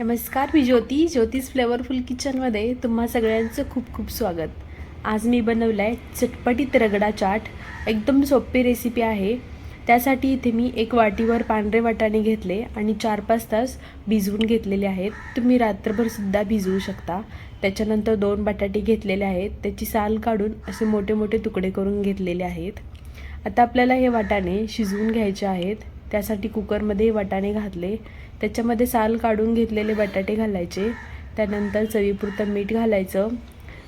नमस्कार मी ज्योती. ज्योतीस फ्लेवरफुल किचनमध्ये तुम्हा सगळ्यांचं खूप खूप स्वागत. आज मी बनवलं आहे चटपटीत रगडा चाट. एकदम सोपी रेसिपी आहे. त्यासाठी इथे मी एक वाटीवर पांढरे वाटाणे घेतले आणि चार पाच तास भिजवून घेतलेले आहेत. तुम्ही रात्रभरसुद्धा भिजवू शकता. त्याच्यानंतर दोन बटाटे घेतलेले आहेत. त्याची साल काढून असे मोठे मोठे तुकडे करून घेतलेले आहेत. आता आपल्याला हे वाटाणे शिजवून घ्यायचे आहेत. त्यासाठी कुकरमध्ये वाटाणे घातले. त्याच्यामध्ये साल काढून घेतलेले बटाटे घालायचे. त्यानंतर चवीपुरतं मीठ घालायचं.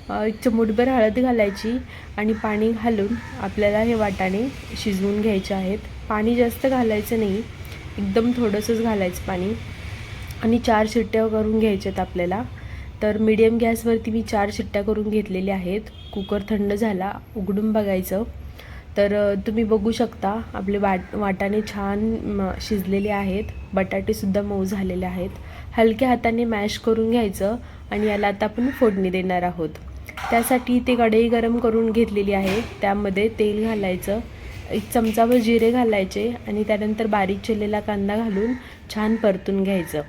अ, एक हळद घालायची आणि पाणी घालून आपल्याला हे वाटाणे शिजवून घ्यायचे आहेत. पाणी जास्त घालायचं नाही. एकदम थोडंसंच घालायचं पाणी. आणि चार शिट्ट्या करून घ्यायच्यात आपल्याला. तर मीडियम गॅसवरती मी चार शिट्ट्या करून घेतलेल्या आहेत. कुकर थंड झाला. उघडून बघायचं. तर तुम्ही बघू शकता आपले वाट वाटाणे छान म, शिजलेले आहेत. बटाटेसुद्धा मऊ झालेले आहेत. हलक्या हाताने मॅश करून घ्यायचं आणि याला आता आपण फोडणी देणार आहोत. त्यासाठी ते कढई गरम करून घेतलेली आहे. त्यामध्ये तेल घालायचं एक चमचाभर जिरे घालायचे आणि त्यानंतर बारीक चिरलेला कांदा घालून छान परतून घ्यायचं.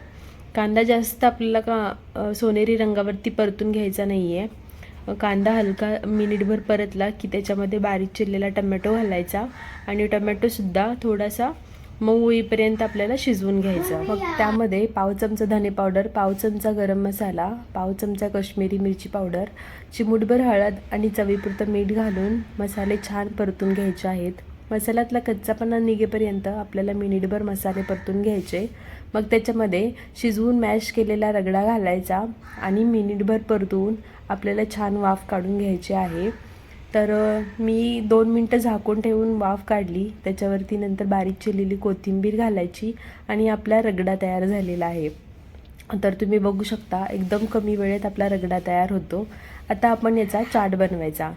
कांदा जास्त आपल्याला का सोनेरी रंगावरती परतून घ्यायचा नाही आहे कांदा हलका मिनिटभर परतला की त्याच्यामध्ये बारीक चिरलेला टमॅटो घालायचा आणि टमॅटोसुद्धा थोडासा मऊ होईपर्यंत आपल्याला शिजवून घ्यायचा. मग त्यामध्ये पाव चमचा धने पावडर पाव चमचा गरम मसाला पाव चमचा कश्मीरी मिरची पावडर चिमूटभर हळद आणि चवीपुरतं मीठ घालून मसाले छान परतून घ्यायचे आहेत. मसाल्यातला कच्चापणा निघेपर्यंत आपल्याला मिनिटभर मसाले परतून घ्यायचे. मग त्याच्यामध्ये शिजवून मॅश केलेला रगडा घालायचा आणि मिनिटभर परतून आपल्याला छान वाफ काढून घ्यायची आहे. तर मी दोन मिनटं झाकून ठेवून वाफ काढली. त्याच्यावरती नंतर बारीक चिरलेली कोथिंबीर घालायची आणि आपला रगडा तयार झालेला आहे. तर तुम्ही बघू शकता एकदम कमी वेळेत आपला रगडा तयार होतो. आता आपण याचा चाट बनवायचा.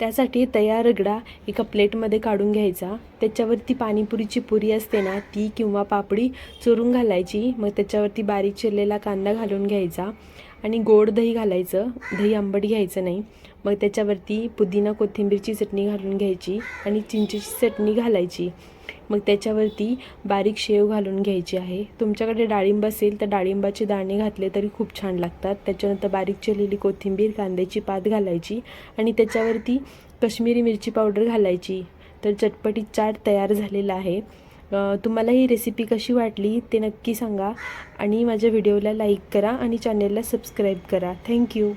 त्यासाठी तयार रगडा एका प्लेटमध्ये काढून घ्यायचा. त्याच्यावरती पाणीपुरीची पुरी असते ना ती किंवा पापडी चोरून घालायची. मग त्याच्यावरती बारीक चिरलेला कांदा घालून घ्यायचा आणि गोड दही घालायचं. दही आंबट घ्यायचं नाही. मग त्याच्यावरती पुदिना कोथिंबीरची चटणी घालून घ्यायची आणि चिंचेची चटणी घालायची. मग त्याच्यावरती बारीक शेव घालून घ्यायची आहे. तुमच्याकडे डाळिंब असेल तर डाळिंबाचे दाणे घातले तरी खूप छान लागतात. त्याच्यानंतर बारीक चिरलेली कोथिंबीर कांद्याची पात घालायची आणि त्याच्यावरती कश्मीरी मिरची पावडर घालायची. तर चटपटीत चाट तयार झालेला आहे. तुम्हाला ही रेसिपी कशी वाटली ते नक्की सांगा आणि माझ्या व्हिडिओला लाईक करा आणि चॅनेलला सबस्क्राईब करा. थँक्यू